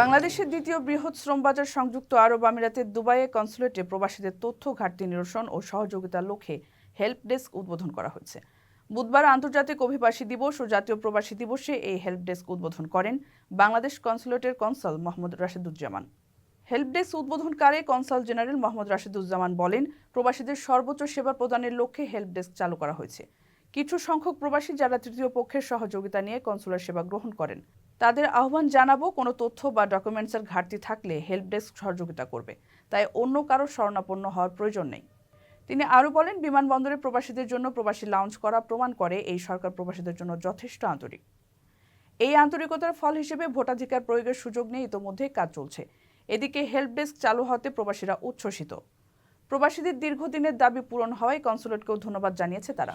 বাংলাদেশের দ্বিতীয় বৃহৎ শ্রম বাজার সংযুক্ত আরব আমিরাতের দুবাইয়ে কনসুলেটে প্রবাসীদের তথ্য ঘাটতি নিরসন ও সহযোগিতার লক্ষ্যে হেল্প ডেস্ক উদ্বোধন করা হয়েছে। বুধবার আন্তর্জাতিক অভিবাসী দিবস ও জাতীয় প্রবাসী দিবসে এই হেল্প ডেস্ক উদ্বোধন করেন Bangladesh কনসুলেটের consul Mohammad Rasheduzzaman. Help desk উদ্বোধনকালে consul general Mohammad Rasheduzzaman বলেন, প্রবাসীদের সর্বোচ্চ সেবা প্রদানের লক্ষ্যে হেল্প ডেস্ক চালু করা হয়েছে। কিছু সংখ্যক প্রবাসী যারা তৃতীয় পক্ষের সহযোগিতা নিয়ে কনসুলার সেবা গ্রহণ করেন তাদের আহ্বান জানাব, কোনো তথ্য বা ডকুমেন্টসের ঘাটতি থাকলে হেল্প ডেস্ক সহযোগিতা করবে। তাই অন্য কারও শরণাপন্ন হওয়ার প্রয়োজন নেই। তিনি আরও বলেন, বিমানবন্দরে প্রবাসীদের জন্য প্রবাসী লাউঞ্জ করা প্রমাণ করে এই সরকার প্রবাসীদের জন্য যথেষ্ট আন্তরিক। এই আন্তরিকতার ফল হিসেবে ভোটাধিকার প্রয়োগের সুযোগ নিয়ে ইতোমধ্যেই কাজ চলছে। এদিকে হেল্প ডেস্ক চালু হতে প্রবাসীরা উচ্ছ্বসিত। প্রবাসীদের দীর্ঘদিনের দাবি পূরণ হওয়ায় কনসুলেটকেও ধন্যবাদ জানিয়েছে তারা।